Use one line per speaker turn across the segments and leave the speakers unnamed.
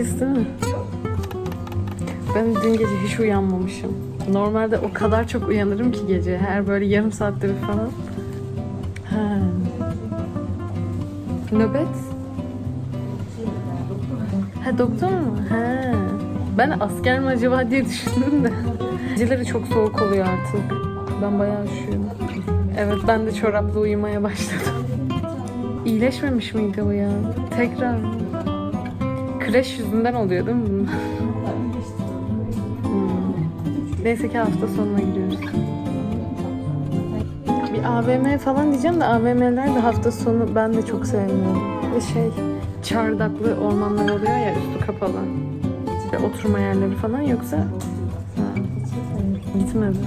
Nefis değil mi? Ben dün gece hiç uyanmamışım. Normalde o kadar çok uyanırım ki gece. Her böyle yarım saatte bir falan. Ha. Nöbet? Ha doktor mu? Ha. Ben asker mi acaba diye düşündüm de. Geceleri çok soğuk oluyor artık. Ben bayağı üşüyorum. Evet ben de çorapla uyumaya başladım. İyileşmemiş miydi bu ya? Tekrar? Kreş yüzünden oluyor değil mi? Hmm. Neyse ki hafta sonuna gidiyoruz. Bir AVM falan diyeceğim de AVM'ler de hafta sonu ben de çok sevmiyorum. Ve şey çardaklı ormanlar oluyor ya üstü kapalı. İşte oturma yerleri falan yoksa ha, gitmedi.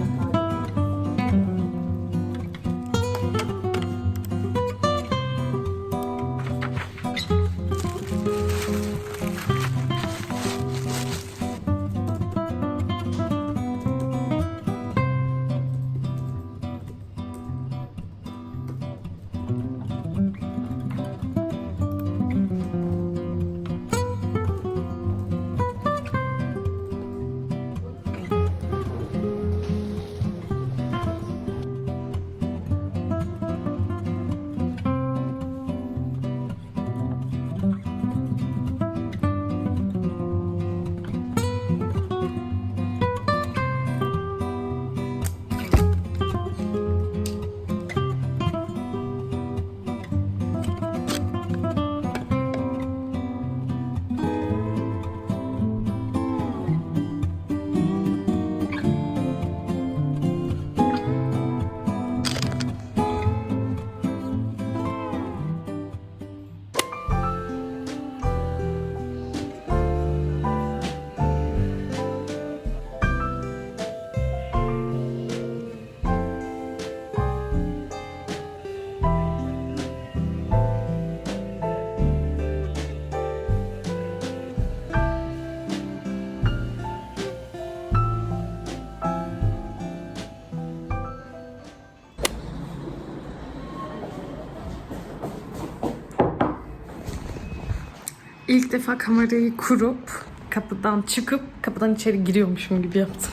İlk defa kamerayı kurup kapıdan çıkıp kapıdan içeri giriyormuşum gibi yaptım.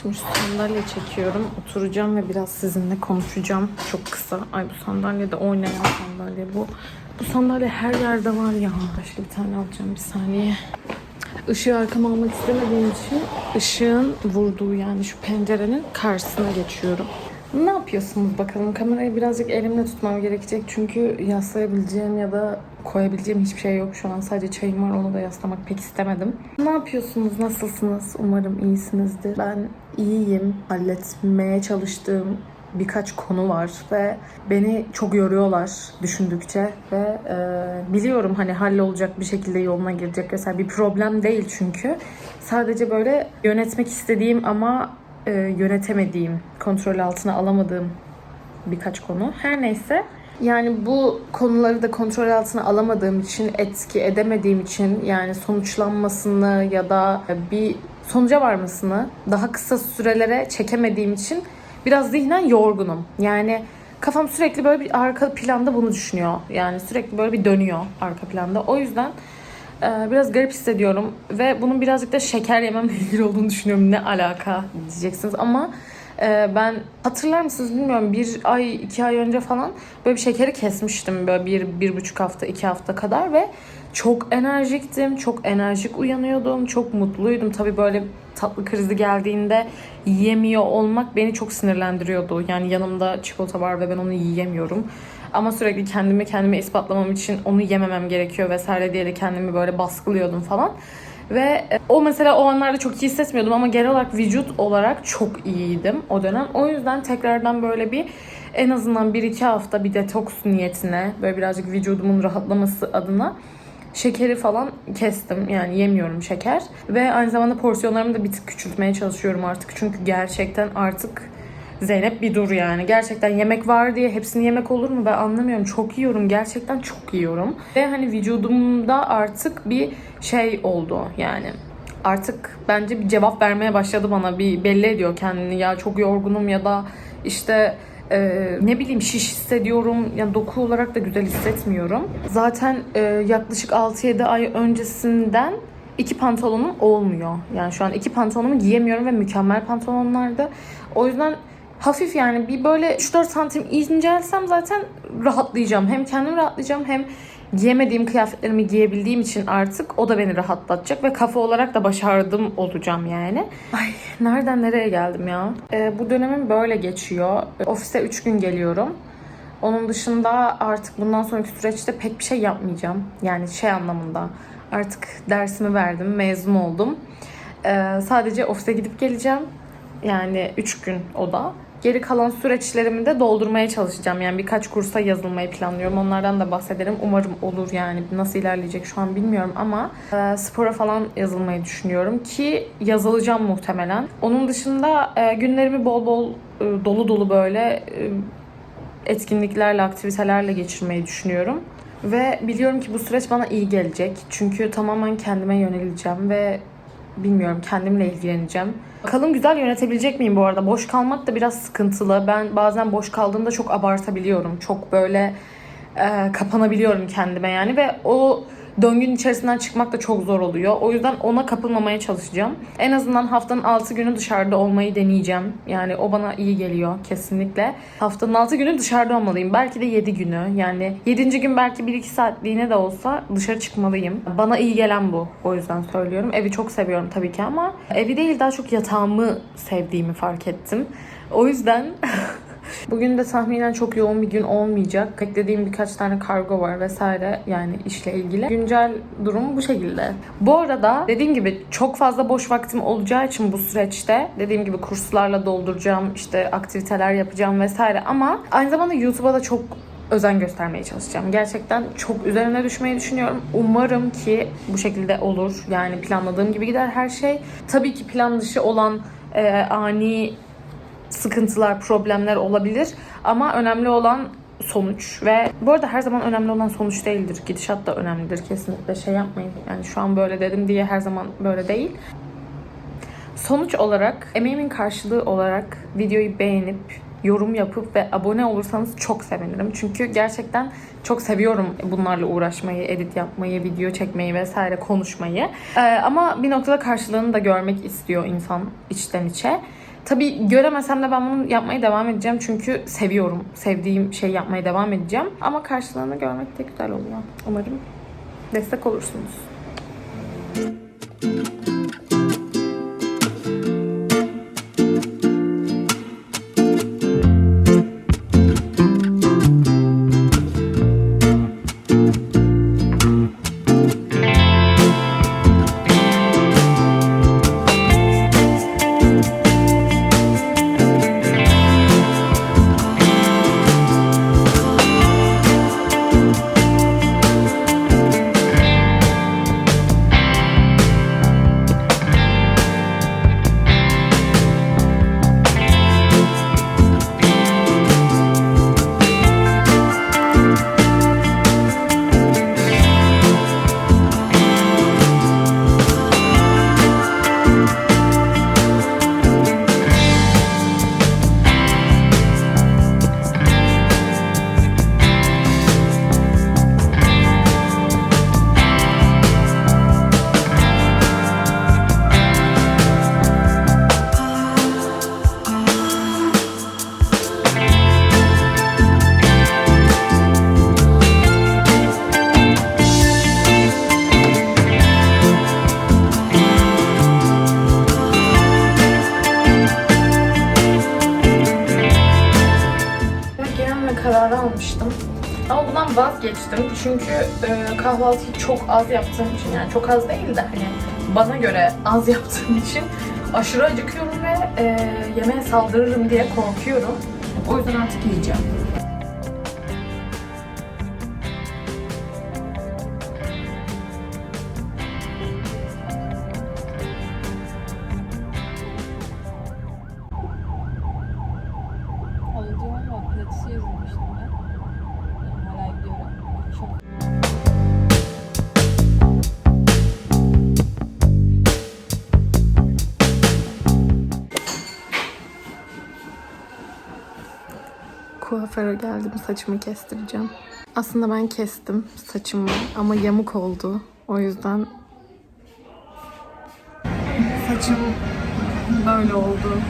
Şimdi şu sandalye çekiyorum. Oturacağım ve biraz sizinle konuşacağım. Çok kısa. Ay bu sandalye de oynayan sandalye bu. Bu sandalye her yerde var ya. Başka bir tane alacağım bir saniye. Işığı arkama almak istemediğim için ışığın vurduğu yani şu pencerenin karşısına geçiyorum. Ne yapıyorsunuz bakalım? Kamerayı birazcık elimle tutmam gerekecek çünkü yaslayabileceğim ya da koyabileceğim hiçbir şey yok şu an. Sadece çayım var onu da yaslamak pek istemedim. Ne yapıyorsunuz? Nasılsınız? Umarım iyisinizdir. Ben iyiyim. Halletmeye çalıştığım birkaç konu var ve beni çok yoruyorlar düşündükçe ve e, biliyorum hani hallolacak bir şekilde yoluna girecek mesela bir problem değil çünkü sadece böyle yönetmek istediğim ama e, yönetemediğim kontrol altına alamadığım birkaç konu her neyse yani bu konuları da kontrol altına alamadığım için etki edemediğim için yani sonuçlanmasını ya da bir sonuca varmasını daha kısa sürelere çekemediğim için biraz zihnen yorgunum. Yani kafam sürekli böyle bir arka planda bunu düşünüyor. Yani sürekli böyle bir dönüyor arka planda. O yüzden biraz garip hissediyorum ve bunun birazcık da şeker yememle ilgili olduğunu düşünüyorum. Ne alaka diyeceksiniz ama e, ben hatırlar mısınız bilmiyorum bir ay iki ay önce falan böyle bir şekeri kesmiştim böyle bir bir buçuk hafta iki hafta kadar ve çok enerjiktim çok enerjik uyanıyordum çok mutluydum. Tabii böyle tatlı krizi geldiğinde yiyemiyor olmak beni çok sinirlendiriyordu. Yani yanımda çikolata var ve ben onu yiyemiyorum ama sürekli kendimi kendime ispatlamam için onu yememem gerekiyor vesaire diye de kendimi böyle baskılıyordum falan. Ve e, o mesela o anlarda çok iyi hissetmiyordum ama genel olarak vücut olarak çok iyiydim o dönem. O yüzden tekrardan böyle bir en azından 1-2 hafta bir detoks niyetine böyle birazcık vücudumun rahatlaması adına şekeri falan kestim. Yani yemiyorum şeker. Ve aynı zamanda porsiyonlarımı da bir tık küçültmeye çalışıyorum artık. Çünkü gerçekten artık Zeynep bir dur yani. Gerçekten yemek var diye hepsini yemek olur mu ben anlamıyorum. Çok yiyorum. Gerçekten çok yiyorum. Ve hani vücudumda artık bir şey oldu yani. Artık bence bir cevap vermeye başladı bana. Bir belli ediyor kendini. Ya çok yorgunum ya da işte e, ne bileyim şiş hissediyorum. Yani doku olarak da güzel hissetmiyorum. Zaten e, yaklaşık 6-7 ay öncesinden iki pantolonum olmuyor. Yani şu an iki pantolonumu giyemiyorum ve mükemmel pantolonlardı. O yüzden hafif yani bir böyle 3-4 santim incelsem zaten rahatlayacağım. Hem kendim rahatlayacağım hem giyemediğim kıyafetlerimi giyebildiğim için artık o da beni rahatlatacak ve kafa olarak da başardım olacağım yani. Ay nereden nereye geldim ya? Ee, bu dönemim böyle geçiyor. Ofise 3 gün geliyorum. Onun dışında artık bundan sonraki süreçte pek bir şey yapmayacağım. Yani şey anlamında artık dersimi verdim, mezun oldum. Ee, sadece ofise gidip geleceğim. Yani 3 gün o da. Geri kalan süreçlerimi de doldurmaya çalışacağım. Yani birkaç kursa yazılmayı planlıyorum. Onlardan da bahsederim. Umarım olur yani. Nasıl ilerleyecek şu an bilmiyorum ama e, spora falan yazılmayı düşünüyorum ki yazılacağım muhtemelen. Onun dışında e, günlerimi bol bol e, dolu dolu böyle e, etkinliklerle, aktivitelerle geçirmeyi düşünüyorum. Ve biliyorum ki bu süreç bana iyi gelecek. Çünkü tamamen kendime yöneleceğim ve bilmiyorum kendimle ilgileneceğim. Bakalım güzel yönetebilecek miyim bu arada? Boş kalmak da biraz sıkıntılı. Ben bazen boş kaldığımda çok abartabiliyorum. Çok böyle e, kapanabiliyorum kendime yani ve o döngünün içerisinden çıkmak da çok zor oluyor. O yüzden ona kapılmamaya çalışacağım. En azından haftanın 6 günü dışarıda olmayı deneyeceğim. Yani o bana iyi geliyor kesinlikle. Haftanın 6 günü dışarıda olmalıyım. Belki de 7 günü. Yani 7. gün belki 1-2 saatliğine de olsa dışarı çıkmalıyım. Bana iyi gelen bu. O yüzden söylüyorum. Evi çok seviyorum tabii ki ama evi değil daha çok yatağımı sevdiğimi fark ettim. O yüzden Bugün de tahminen çok yoğun bir gün olmayacak. Beklediğim birkaç tane kargo var vesaire yani işle ilgili. Güncel durum bu şekilde. Bu arada dediğim gibi çok fazla boş vaktim olacağı için bu süreçte dediğim gibi kurslarla dolduracağım, işte aktiviteler yapacağım vesaire ama aynı zamanda YouTube'a da çok özen göstermeye çalışacağım. Gerçekten çok üzerine düşmeyi düşünüyorum. Umarım ki bu şekilde olur. Yani planladığım gibi gider her şey. Tabii ki plan dışı olan e, ani sıkıntılar, problemler olabilir. Ama önemli olan sonuç ve bu arada her zaman önemli olan sonuç değildir. Gidişat da önemlidir kesinlikle. Şey yapmayın. Yani şu an böyle dedim diye her zaman böyle değil. Sonuç olarak, emeğimin karşılığı olarak videoyu beğenip yorum yapıp ve abone olursanız çok sevinirim. Çünkü gerçekten çok seviyorum bunlarla uğraşmayı, edit yapmayı, video çekmeyi vesaire konuşmayı. Ee, ama bir noktada karşılığını da görmek istiyor insan içten içe. Tabii göremesem de ben bunu yapmaya devam edeceğim çünkü seviyorum. Sevdiğim şey yapmaya devam edeceğim. Ama karşılığını görmek de güzel oluyor. Umarım destek olursunuz. Gelme kararı almıştım. Ama bundan vazgeçtim çünkü e, kahvaltıyı çok az yaptığım için yani çok az değil de hani bana göre az yaptığım için aşırı acıkıyorum ve e, yemeğe saldırırım diye korkuyorum. O yüzden artık yiyeceğim. Kuaföre geldim saçımı kestireceğim. Aslında ben kestim saçımı ama yamuk oldu. O yüzden saçım böyle oldu.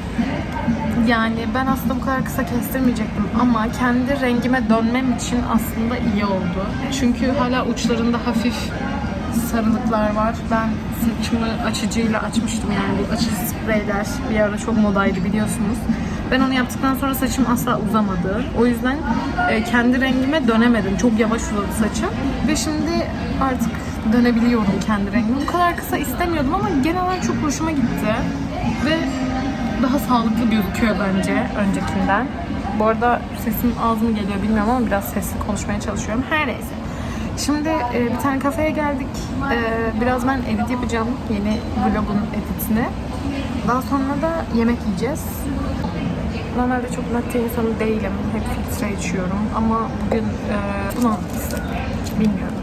Yani ben aslında bu kadar kısa kestirmeyecektim ama kendi rengime dönmem için aslında iyi oldu. Çünkü hala uçlarında hafif sarılıklar var. Ben saçımı açıcıyla açmıştım yani bu açıcı spreyler bir ara çok modaydı biliyorsunuz. Ben onu yaptıktan sonra saçım asla uzamadı. O yüzden e, kendi rengime dönemedim. Çok yavaş uzadı saçım. Ve şimdi artık dönebiliyorum kendi rengime. Bu kadar kısa istemiyordum ama genel olarak çok hoşuma gitti. Ve daha sağlıklı gözüküyor bence öncekinden. Bu arada sesim az geliyor bilmiyorum ama biraz sesli konuşmaya çalışıyorum. Her neyse. Şimdi e, bir tane kafeye geldik. E, biraz ben edit yapacağım. Yeni vlogun editini. Daha sonra da yemek yiyeceğiz. Normalde çok latte insanı değilim. Hep filtre içiyorum. Ama bugün e, bunu. Bilmiyorum.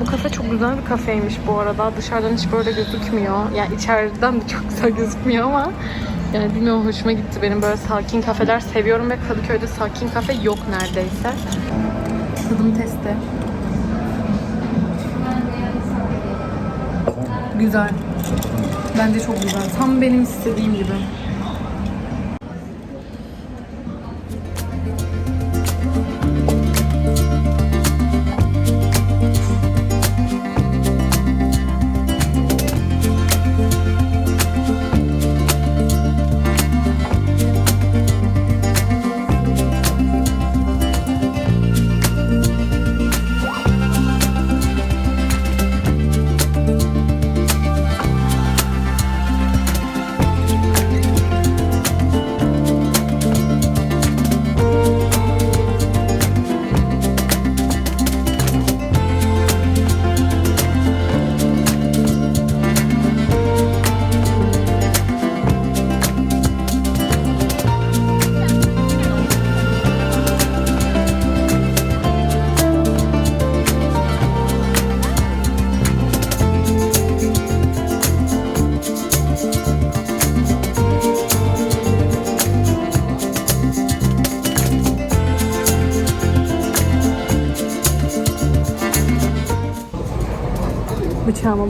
Bu kafe çok güzel bir kafeymiş bu arada. Dışarıdan hiç böyle gözükmüyor. Yani içeriden de çok güzel gözükmüyor ama yani bilmiyorum hoşuma gitti. Benim böyle sakin kafeler seviyorum ve Kadıköy'de sakin kafe yok neredeyse. Tadım testi. Güzel. Bence çok güzel. Tam benim istediğim gibi.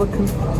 Bakın.